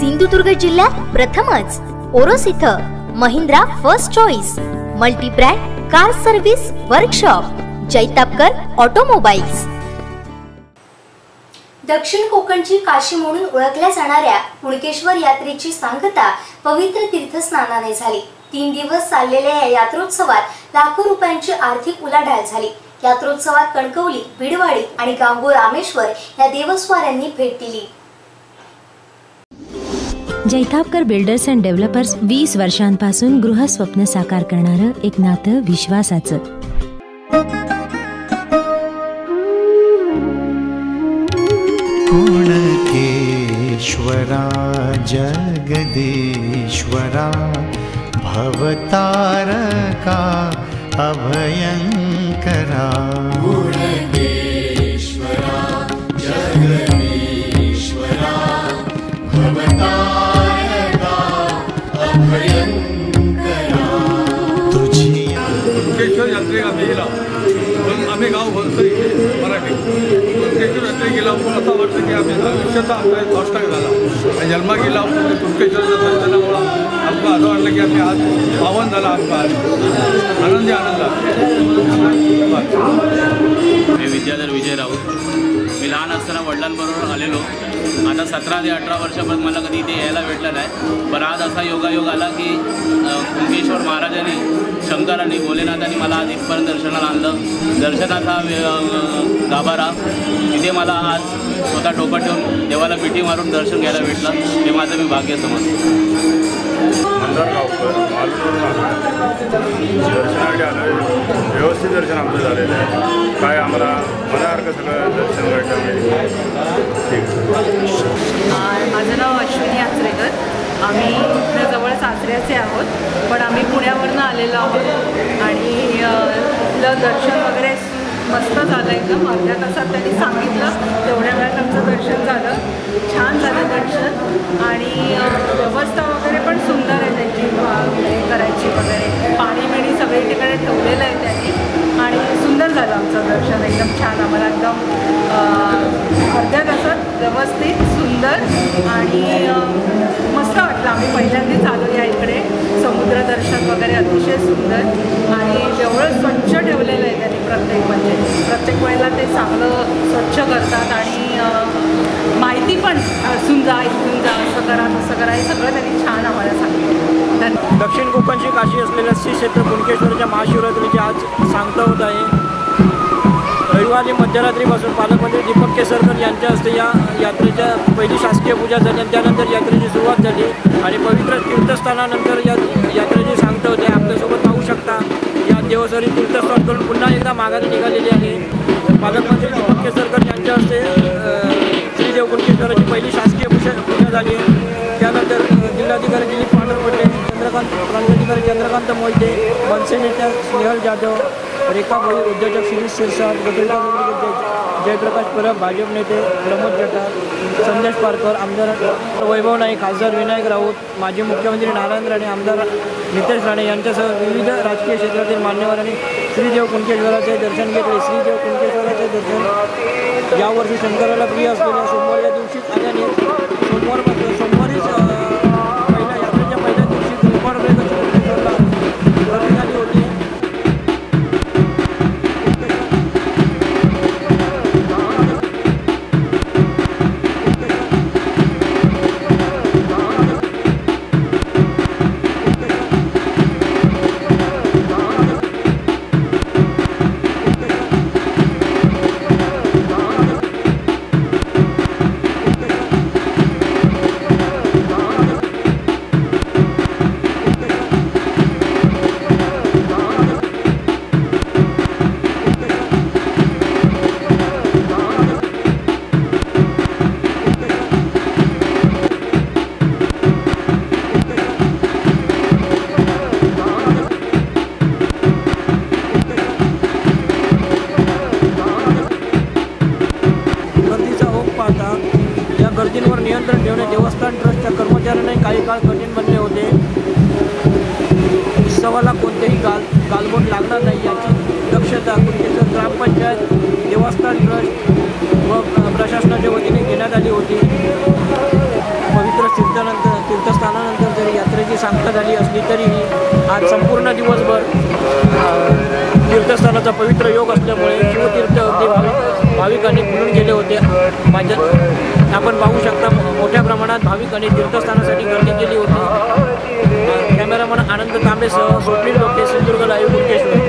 सिंधुदुर्ग जिल्ह्यात प्रथमच. ओरोस इथं Mahindra first choice multibrand car service workshop Jaitapkar automobiles. दक्षिण कोकणची काशी म्हणून ओळखल्या जाणाऱ्या कुणकेश्वर यात्रेची सांगता पवित्र तीर्थस्नानाने झाली. तीन दिवस चाललेल्या या यात्रोत्सवात लाखो रुपयांची आर्थिक उलाढाल झाली. यात्रोत्सवात कणकवली भिडवाडी आणि गांगो रामेश्वर या देवस्वारांनी भेट दिली. जैतापकर बिल्डर्स अँड डेव्हलपर्स वीस वर्षांपासून गृहस्वप्न साकार करणारं एक नातं विश्वासाचं. कुणकेश्वरा जगदीश्वरा भवतारका अभयङ्करा तुझी गेला. पण आम्ही गाव भरतो इथे मराठी. कुणकेश्वर यात्रेक गेला पण असं वाटतं की आम्ही आयुष्याचा आमचा फर्स्ट झाला. आणि जन्मा गेला पण जत्रा झाल्यामुळं आमका असं वाटलं की आम्ही आज पावन झाला आमका आज. आनंदी आनंद मी विद्याधर विजय राऊत. मी लहान असताना वडिलांबरोबर आलेलो. आता सतरा ते अठरा वर्षापर्यंत मला कधी इथे यायला भेटलं नाही. पण आज असा योगायोग आला की कुंकेश्वर महाराजांनी शंकरांनी भोलेनाथांनी मला आज इथपर्यंत दर्शनाला आणलं. दर्शनाचा गाभारा तिथे मला आज स्वतः टोपा ठेवून देवाला पिठी मारून दर्शन घ्यायला भेटलं. हे माझं मी भाग्य समजतो. दर्शनासाठी आलो. व्यवस्थित दर्शन आमचं झालेलं आहे. काय आम्हाला मनासारखं सगळं दर्शन भेटलं माझं नाव अश्विनी आचरेकर. आम्ही इथं जवळ सासऱ्याचे आहोत पण आम्ही पुण्यावरनं आलेलो आहोत. आणि दर्शन वगैरे मस्त झालं एकदम अर्ध्या तासात त्यांनी सांगितलं तेवढ्या वेळात आमचं दर्शन झालं. सुंदर दर्शन एकदम छान आम्हाला एकदम अर्ध्या तासात व्यवस्थित सुंदर आणि मस्त वाटलं. आम्ही पहिल्यांदाच आलो या इकडे. समुद्र दर्शन वगैरे अतिशय सुंदर आणि जेवढं स्वच्छ ठेवलेलं आहे त्यांनी प्रत्येक म्हणजे प्रत्येक वेळेला ते चांगलं स्वच्छ करतात आणि माहिती पण असून जा इथून जा असं करा तसं करा हे सगळं त्यांनी छान आम्हाला सांगितलं. दक्षिण कोकणची काशी असलेल्या श्री क्षेत्र कुणकेश्वरच्या महाशिवरात्रीची आज सांगता होत आहे. रविवारी मध्यरात्रीपासून पालकमंत्री दीपक केसरकर यांच्या हस्ते या यात्रेच्या पहिली शासकीय पूजा झाली आणि त्यानंतर यात्रेची सुरुवात झाली. आणि पवित्र तीर्थस्थानानंतर या यात्रेची सांगता होते. आपल्यासोबत पाहू शकता या देवसरी तीर्थस्थान करून पुन्हा एकदा माघारी निघालेली आहे. पालकमंत्री दीपक केसरकर यांच्या हस्ते श्रीदेव कुणकेश्वराची पहिली शासकीय पूजा पूजा झाली. त्यानंतर जिल्हाधिकारी दिलीप पांढरपटे चंद्रकांत प्रांताधिकारी चंद्रकांत मोहिते मनसे स्नेहल जाधव रेखा भोई उद्योजक शिरीष शिरसाट गटविकास जयप्रकाश परब भाजप नेते प्रमोद जठार संदेश पारकर आमदार वैभव नाईक खासदार विनायक राऊत माजी मुख्यमंत्री नारायण राणे आमदार नितेश राणे यांच्यासह विविध राजकीय क्षेत्रातील मान्यवरांनी श्रीदेव कुंकेश्वराचे दर्शन घेतले. श्रीदेव कुंकेश्वराचे दर्शन यावर्षी शंकराला प्रिय असलेल्या सोमवार नियंत्रण ठेवणे देवस्थान ट्रस्टच्या कर्मचाऱ्यांनाही काही काळ कठीण बनले होते. उत्सवाला कोणतेही गाल गालबोट लागणार नाही याची दक्षता कुणकेश्वर ग्रामपंचायत देवस्थान ट्रस्ट व प्रशासनाच्या वतीने घेण्यात आली होती. पवित्र तीर्थानंतर तीर्थस्थानानंतर जरी यात्रेची सांगता झाली असली तरीही आज संपूर्ण दिवसभर तीर्थस्थानाचा पवित्र योग असल्यामुळे शिवतीर्थ अगदी भाविक भाविकांनी फुलून गेले होते. माझ्या आपण पाहू शकतो प्रमाणात भाविक आणि तीर्थस्थानासाठी गर्दी केली होती. कॅमेरामन आनंद तांबेसह स्वप्नील बघते सिंधुदुर्ग लाईव्ह कुलकेश्वर